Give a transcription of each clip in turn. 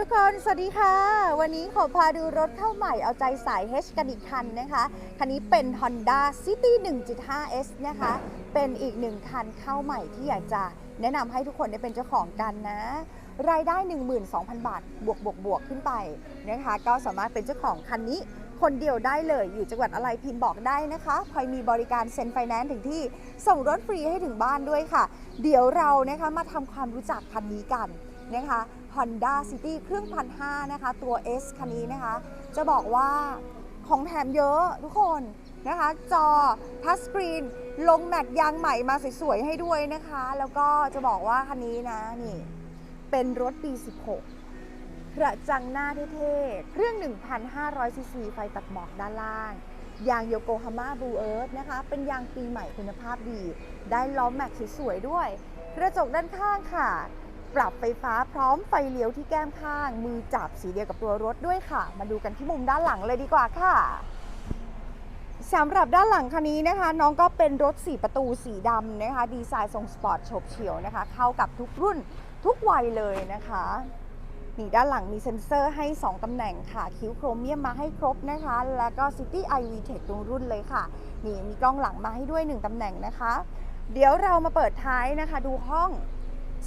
ทุกคน สวัสดีค่ะ วันนี้ขอพาดูรถเข้าใหม่เอาใจสาย H กันอีกคันนะคะ คันนี้เป็น Honda City 1.5S นะคะ เป็นอีกหนึ่งคันเข้าใหม่ที่อยากจะแนะนำให้ทุกคนได้เป็นเจ้าของกันนะ รายได้ 12,000 บาท บวกบวกบวกขึ้นไปนะคะ ก็สามารถเป็นเจ้าของคันนี้คนเดียวได้เลยอยู่จังหวัดอะไรพิมพ์บอกได้นะคะพลอยมีบริการเซ็นไฟแนนซ์ถึงที่ส่งรถฟรีให้ถึงบ้านด้วยค่ะ เดี๋ยวเรานะคะมาทำความรู้จักคันนี้กัน นะคะ Honda City เครื่องพันห้านะคะ ตัว S คันนี้นะคะ จะบอกว่าของแถมเยอะทุกคนนะคะ จอทัชสกรีน ลงแม็กยางใหม่มาสวยๆให้ด้วยนะคะ แล้วก็จะบอกว่าคันนี้นะนี่ เป็นรถปี 16 กระจังหน้าเท่ๆ เครื่อง 1,500ซีซีไฟตัดหมอกด้านล่าง ยางโยโกฮาม่าบลูเอิร์ธนะคะ เป็นยางปีใหม่คุณภาพดี ได้ล้อแม็กสวยๆด้วย กระจกด้านข้างค่ะ ปรับไฟฟ้าพร้อมไฟเลี้ยวที่แก้มข้าง มือจับสีเดียวกับตัวรถด้วยค่ะ มาดูกันที่มุมด้านหลังเลยดีกว่าค่ะสำหรับด้านหลังคันนี้นะคะ น้องก็เป็นรถ 4 ประตูสีดำนะคะ ดีไซน์ทรงสปอร์ตโฉบเฉี่ยวนะคะ เข้ากับทุกรุ่นทุกวัยเลยนะคะนี่ด้านหลังมีเซ็นเซอร์ให้ 2 ตำแหน่งค่ะ คิ้วโครเมียมมาให้ครบนะคะ แล้วก็ City IV Tech ตรงรุ่นเลยค่ะ นี่มีกล้องหลังมาให้ด้วย 1 ตำแหน่งนะคะ เดี๋ยวเรามาเปิดท้ายนะคะ ดูห้อง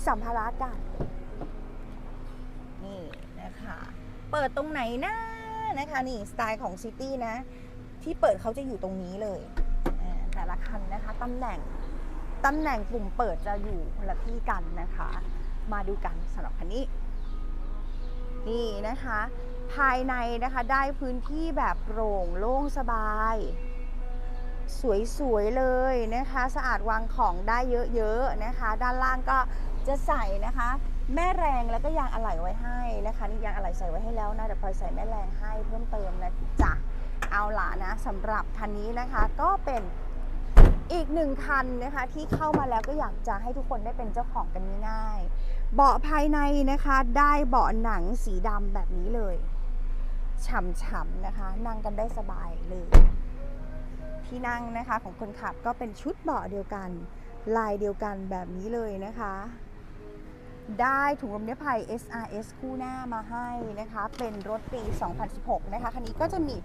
สัมภาระกัน นี่นะคะ เปิดตรงไหนนะนะคะ นี่สไตล์ของ City นะ ที่เปิดเขาจะอยู่ตรงนี้เลยแต่ละคันนะคะตำแหน่งตำแหน่งปุ่มเปิดจะอยู่คนละที่กันนะคะ มาดูกันสำหรับคันนี้ นี่นะคะ ภายในนะคะได้พื้นที่แบบโปร่งโล่งสบาย สวยๆเลยนะคะ สะอาดวางของได้เยอะๆนะคะ ด้านล่างก็ จะใส่นะคะ แม่แรงแล้วก็ยางอะไหล่ไว้ให้นะคะนี่ยางอะไหล่ใส่ไว้ให้แล้วนะเดี๋ยวพลอยใส่แม่แรงให้เพิ่มเติมนะจ๊ะเอาละนะสำหรับคันนี้นะคะก็เป็นอีกหนึ่งคันนะคะที่เข้ามาแล้วก็อยากจะให้ทุกคนได้เป็นเจ้าของกันง่ายๆเบาะภายในนะคะได้เบาะหนังสีดำแบบนี้เลยฉ่ำๆนะคะ นั่งกันได้สบายเลยที่นั่งนะคะของคนขับก็เป็นชุดเบาะเดียวกัน ลายเดียวกันแบบนี้เลยนะคะ ได้ถุงลมนิรภัย SRS คู่หน้ามาให้นะคะ เป็นรถปี 2016 นะคะ คันนี้ก็จะมี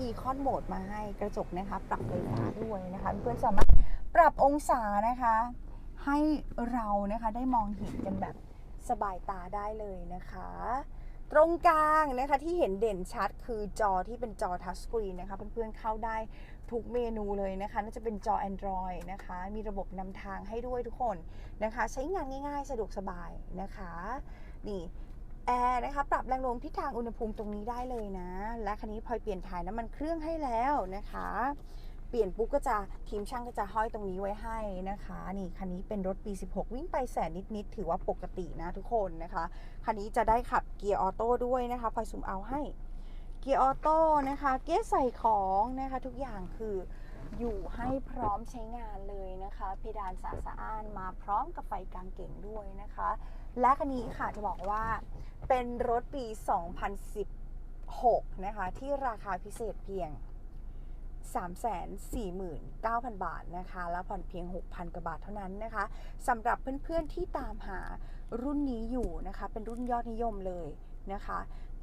Econ Mode มาให้กระจกนะคะ ปรับไฟฟ้าด้วยนะคะ เพื่อนสามารถปรับองศานะคะ ให้เรานะคะได้มองเห็นกันแบบสบายตาได้เลยนะคะ ตรงกลางนะคะที่เห็นเด่นชัดคือจอที่เป็นจอทัชสกรีนนะคะเพื่อนๆเข้าได้ทุกเมนูเลยนะคะน่าจะเป็นจอ Android นะคะ มีระบบนำทางให้ด้วยทุกคนนะคะ ใช้งานง่ายๆ สะดวกสบายนะคะ นี่แอร์นะคะปรับแรงลมทิศทางอุณหภูมิตรงนี้ได้เลยนะ และคันนี้พลอยเปลี่ยนถ่ายน้ำมันเครื่องให้แล้วนะคะ ปลี่ยนปุ๊บก็จะทีมช่างก็จะห้อยตรงนี้ไว้ให้นะคะ นี่คันนี้เป็นรถปี 16 วิ่งไปแสนนิดๆถือว่าปกตินะทุกคนนะคะคันนี้จะได้ขับเกียร์ออโต้ด้วยนะคะพลอยซูมเอาให้เกียร์ออโต้นะคะ เกียร์ใส่ของนะคะทุกอย่างคืออยู่ให้พร้อมใช้งานเลยนะคะ เพดานสาสะอ้านมาพร้อมกับไฟกลางเก่งด้วยนะคะ และคันนี้ค่ะจะบอกว่าเป็นรถปี 2016 นะคะที่ราคาพิเศษเพียง 349,000 บาทนะคะ แล้วผ่อนเพียง 6,000กว่าบาทเท่านั้นนะคะสำหรับเพื่อนๆที่ตามหารุ่นนี้อยู่นะคะ เป็นรุ่นยอดนิยมเลยนะคะ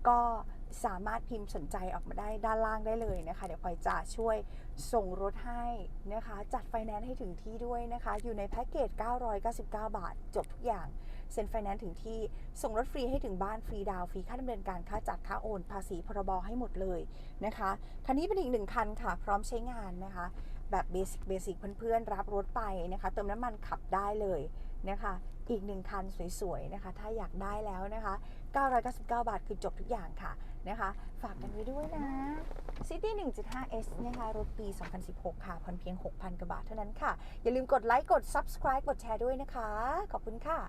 ก็สามารถพิมพ์สนใจออกมาได้ด้านล่างได้เลยนะคะ เดี๋ยวพลอยจะช่วยส่งรถให้นะคะ จัดไฟแนนซ์ให้ถึงที่ด้วยนะคะ อยู่ในแพ็กเกจ 999 บาท จบทุกอย่าง เซ็นไฟแนนซ์ถึงที่ ส่งรถฟรีให้ถึงบ้านฟรีดาวฟรีค่าดำเนินการค่าจัดค่าโอน ภาษีพรบให้หมดเลยนะคะคันนี้เป็นอีกหนึ่งคันค่ะ พร้อมใช้งานนะคะ แบบเบสิกเบสิกเพื่อนๆ รับรถไปนะคะ เติมน้ำมันขับได้เลยนะคะ อีกหนึ่งคันสวยๆนะคะ ถ้าอยากได้แล้วนะคะ 999 บาทคือจบทุกอย่างค่ะนะคะ ฝากกันไว้ด้วยนะ City 1.5S นะคะ รถปี 2016 ค่ะผ่อนเพียง 6,000 กว่าบาทเท่านั้นค่ะ อย่าลืมกดไลค์ กด Subscribe กดแชร์ด้วยนะคะ ขอบคุณค่ะ